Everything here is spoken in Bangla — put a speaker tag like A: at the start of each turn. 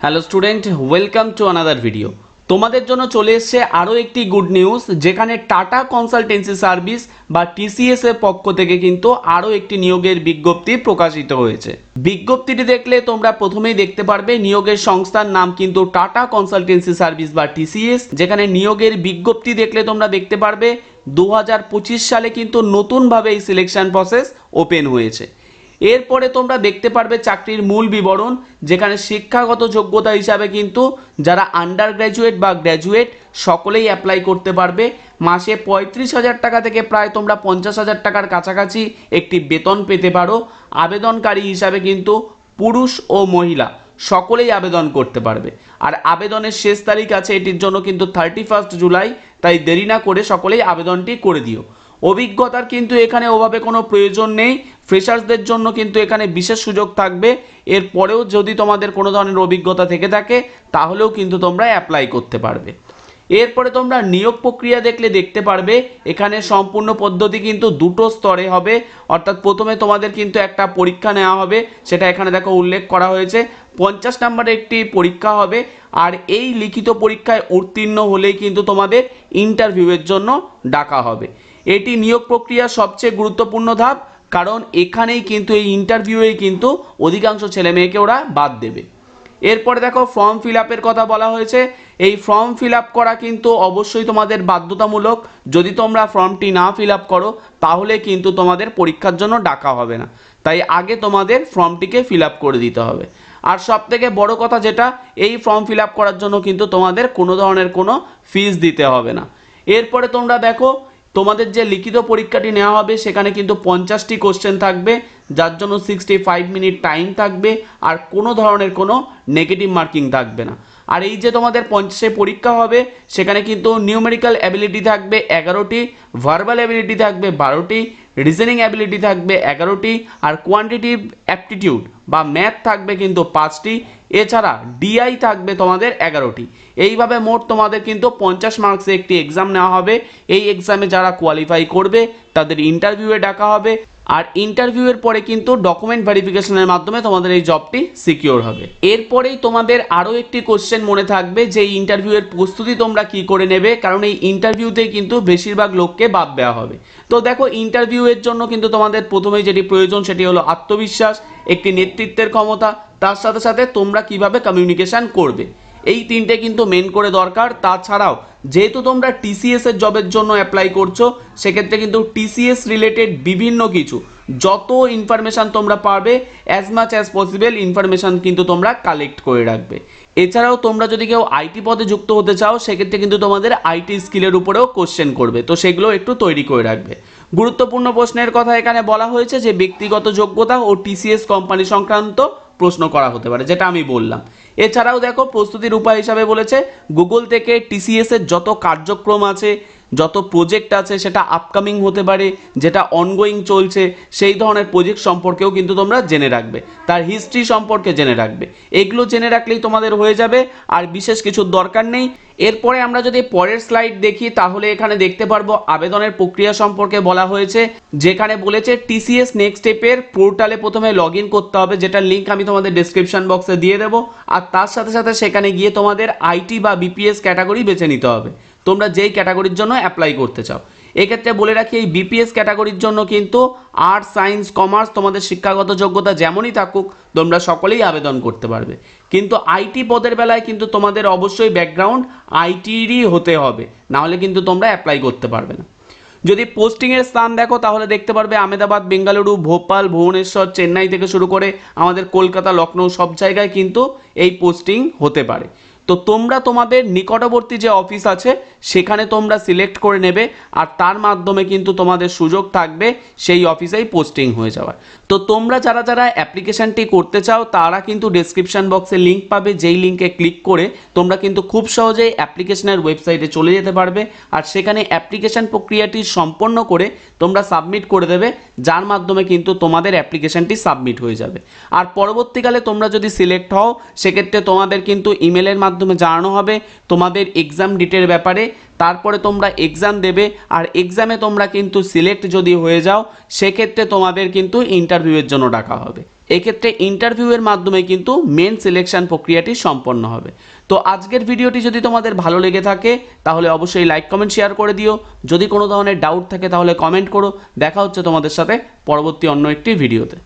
A: Hello student welcome to another video তোমাদের জন্য চলে এসছে আরও একটি গুড নিউজ যেখানে টাটা কনসালটেন্সি সার্ভিস বা টিসিএস এর পক্ষ থেকে কিন্তু আরও একটি নিয়োগের বিজ্ঞপ্তি প্রকাশিত হয়েছে। বিজ্ঞপ্তিটি দেখলে তোমরা প্রথমেই দেখতে পারবে নিয়োগের সংস্থার নাম কিন্তু টাটা কনসালটেন্সি সার্ভিস বা টিসিএস যেখানে নিয়োগের বিজ্ঞপ্তি দেখলে তোমরা দেখতে পারবে দু হাজার পঁচিশ সালে কিন্তু নতুনভাবে এই সিলেকশন প্রসেস ওপেন হয়েছে। এরপরে তোমরা দেখতে পারবে চাকরির মূল বিবরণ, যেখানে শিক্ষাগত যোগ্যতা হিসাবে কিন্তু যারা আন্ডার গ্র্যাজুয়েট বা গ্র্যাজুয়েট সকলেই অ্যাপ্লাই করতে পারবে। মাসে পঁয়ত্রিশ হাজার টাকা থেকে প্রায় তোমরা পঞ্চাশ হাজার টাকার কাছাকাছি একটি বেতন পেতে পারো। আবেদনকারী হিসাবে কিন্তু পুরুষ ও মহিলা সকলেই আবেদন করতে পারবে। আর আবেদনের শেষ তারিখ আছে, এটির জন্য কিন্তু থার্টি ফার্স্ট জুলাই তাই দেরি না করে সকলেই আবেদনটি করে দিও। অভিজ্ঞতার কিন্তু এখানে ওভাবে কোনো প্রয়োজন নেই। ফ্রেশার্সদের জন্য কিন্তু এখানে বিশেষ সুযোগ থাকবে। এরপরেও যদি তোমাদের কোনো ধরনের অভিজ্ঞতা থেকে থাকে, তাহলেও কিন্তু তোমরা অ্যাপ্লাই করতে পারবে। এরপরে তোমরা নিয়োগ প্রক্রিয়া দেখলে দেখতে পারবে, এখানে সম্পূর্ণ পদ্ধতি কিন্তু দুটো স্তরে হবে। অর্থাৎ প্রথমে তোমাদের কিন্তু একটা পরীক্ষা নেওয়া হবে, সেটা এখানে দেখো উল্লেখ করা হয়েছে। পঞ্চাশ নম্বরের একটি পরীক্ষা হবে, আর এই লিখিত পরীক্ষায় উত্তীর্ণ হলেই কিন্তু তোমাদের ইন্টারভিউয়ের জন্য ডাকা হবে। এটি নিয়োগ প্রক্রিয়ার সবচেয়ে গুরুত্বপূর্ণ ধাপ, কারণ এখানেই কিন্তু এই ইন্টারভিউয়েই কিন্তু অধিকাংশ ছেলে মেয়েকে ওরা বাদ দেবে। এরপরে দেখো ফর্ম ফিল আপের কথা বলা হয়েছে। এই ফর্ম ফিল আপ করা কিন্তু অবশ্যই তোমাদের বাধ্যতামূলক। যদি তোমরা ফর্মটি না ফিল আপ করো, তাহলে কিন্তু তোমাদের পরীক্ষার জন্য ডাকা হবে না। তাই আগে তোমাদের ফর্মটিকে ফিল আপ করে দিতে হবে। আর সব থেকে বড় কথা যেটা, এই ফর্ম ফিল আপ করার জন্য কিন্তু তোমাদের কোনো ধরনের কোনো ফিস দিতে হবে না। এরপরে তোমরা দেখো তোমাদের যে লিখিত পরীক্ষাটি নেওয়া হবে সেখানে কিন্তু পঞ্চাশটি কোশ্চেন থাকবে। যার জন্য সিক্সটি ফাইভ মিনিট টাইম থাকবে আর কোনো ধরনের কোনো নেগেটিভ মার্কিং থাকবে না। আর এই যে তোমাদের পঞ্চাশে পরীক্ষা হবে, সেখানে কিন্তু নিউমেরিক্যাল অ্যাবিলিটি থাকবে এগারোটি ভার্বাল অ্যাবিলিটি থাকবে বারোটি রিজনিং অ্যাবিলিটি থাকবে এগারোটি, আর কোয়ান্টিটিভ অ্যাপটিটিউড বা ম্যাথ থাকবে কিন্তু পাঁচটি, এছাড়া ডিআই থাকবে তোমাদের এগারোটি। এইভাবে মোট তোমাদের কিন্তু পঞ্চাশ মার্কসে একটি এক্সাম নেওয়া হবে। এই এক্সামে যারা কোয়ালিফাই করবে, তাদের ইন্টারভিউয়ে ডাকা হবে। আর ইন্টারভিউয়ের পরে কিন্তু ডকুমেন্ট ভেরিফিকেশনের মাধ্যমে তোমাদের এই জবটি সিকিওর হবে। এরপরেই তোমাদের আরও একটি কোশ্চেন মনে থাকবে যে ইন্টারভিউয়ের প্রস্তুতি তোমরা কি করে নেবে, কারণ এই ইন্টারভিউতেই কিন্তু বেশিরভাগ লোককে বাদ দেওয়া হবে। তো দেখো ইন্টারভিউয়ের জন্য কিন্তু তোমাদের প্রথমেই যেটি প্রয়োজন সেটি হলো আত্মবিশ্বাস, একটি নেতৃত্বের ক্ষমতা, তার সাথে সাথে তোমরা কীভাবে কমিউনিকেশন করবে। এই তিনটে কিন্তু মেন করে দরকার। তাছাড়াও, যেহেতু তোমরা টিসিএস এর জবের জন্য অ্যাপ্লাই করছ, সেক্ষেত্রে কিন্তু টিসিএস রিলেটেড বিভিন্ন কিছু, যত ইনফরমেশান তোমরা পারবে as much as possible information কিন্তু তোমরা কালেক্ট করে রাখবে। এছাড়াও, তোমরা যদি কেউ আইটি পদে যুক্ত হতে চাও, সেক্ষেত্রে কিন্তু তোমাদের আইটি স্কিলের উপরেও কোশ্চেন করবে। তো সেগুলো একটু তৈরি করে রাখবে। গুরুত্বপূর্ণ প্রশ্নের কথা এখানে বলা হয়েছে যে ব্যক্তিগত যোগ্যতা ও টিসিএস কোম্পানি সংক্রান্ত প্রশ্ন করা হতে পারে, যেটা আমি বললাম। এছাড়াও দেখো, প্রস্তুতির উপায় হিসাবে বলেছে গুগল থেকে টিসিএস এর যত কার্যক্রম আছে যত প্রজেক্ট আছে সেটা আপকামিং হতে পারে, যেটা অনগোয়িং চলছে, সেই ধরনের প্রজেক্ট সম্পর্কেও কিন্তু তোমরা জেনে রাখবে। তার হিস্ট্রি সম্পর্কে জেনে রাখবে। এগুলো জেনে রাখলেই তোমাদের হয়ে যাবে, আর বিশেষ কিছুর দরকার নেই। এরপরে আমরা যদি পরের স্লাইড দেখি, তাহলে এখানে দেখতে পারব আবেদনের প্রক্রিয়া সম্পর্কে বলা হয়েছে, যেখানে বলেছে টিসিএস নেক্সট স্টেপের পোর্টালে প্রথমে লগ করতে হবে যেটা লিঙ্ক আমি তোমাদের ডিসক্রিপশন বক্সে দিয়ে দেবো, আর তার সাথে সাথে সেখানে গিয়ে তোমাদের আইটি বা বিপিএস ক্যাটাগরি বেছে নিতে হবে। তোমরা যেই ক্যাটাগরির জন্য অ্যাপ্লাই করতে চাও। এক্ষেত্রে বলে রাখি, এই বিপিএস ক্যাটাগরির জন্য কিন্তু আর্টস সায়েন্স কমার্স তোমাদের শিক্ষাগত যোগ্যতা যেমনই থাকুক, তোমরা সকলেই আবেদন করতে পারবে। কিন্তু আইটি পদের বেলায় কিন্তু তোমাদের অবশ্যই ব্যাকগ্রাউন্ড আইটিরই হতে হবে, নাহলে কিন্তু তোমরা অ্যাপ্লাই করতে পারবে না। যদি পোস্টিংয়ের স্থান দেখো, তাহলে দেখতে পারবে আমেদাবাদ, বেঙ্গালুরু, ভোপাল, ভুবনেশ্বর, চেন্নাই থেকে শুরু করে আমাদের কলকাতা লখনৌ সব জায়গায় কিন্তু এই পোস্টিং হতে পারে। তো তোমরা তোমাদের নিকটবর্তী যে অফিস আছে, সেখানে তোমরা সিলেক্ট করে নেবে, আর তার মাধ্যমে কিন্তু তোমাদের সুযোগ থাকবে সেই অফিসেই পোস্টিং হয়ে যাওয়ার। তো তোমরা যারা যারা অ্যাপ্লিকেশনটি করতে চাও, তারা কিন্তু ডেসক্রিপশন বক্সে লিঙ্ক পাবে, যেই লিঙ্কে ক্লিক করে তোমরা কিন্তু খুব সহজেই অ্যাপ্লিকেশনের ওয়েবসাইটে চলে যেতে পারবে, আর সেখানে অ্যাপ্লিকেশন প্রক্রিয়াটি সম্পন্ন করে তোমরা সাবমিট করে দেবে, যার মাধ্যমে কিন্তু তোমাদের অ্যাপ্লিকেশনটি সাবমিট হয়ে যাবে। আর পরবর্তীকালে তোমরা যদি সিলেক্ট হও, সেক্ষেত্রে তোমাদের কিন্তু ইমেলের মাধ্যমে জানানো হবে তোমাদের এক্সাম ডিটের ব্যাপারে। তারপরে তোমরা এক্সাম দেবে, আর এক্সামে তোমরা কিন্তু সিলেক্ট যদি হয়ে যাও, সেক্ষেত্রে তোমাদের কিন্তু ইন্টারভিউয়ের জন্য ডাকা হবে। এক্ষেত্রে ইন্টারভিউয়ের মাধ্যমে কিন্তু মেন সিলেকশন প্রক্রিয়াটি সম্পন্ন হবে। তো আজকের ভিডিওটি যদি তোমাদের ভালো লেগে থাকে, তাহলে অবশ্যই লাইক কমেন্ট শেয়ার করে দিও। যদি কোনো ধরনের ডাউট থাকে, তাহলে কমেন্ট করো। দেখা হচ্ছে তোমাদের সাথে পরবর্তী অন্য একটি ভিডিওতে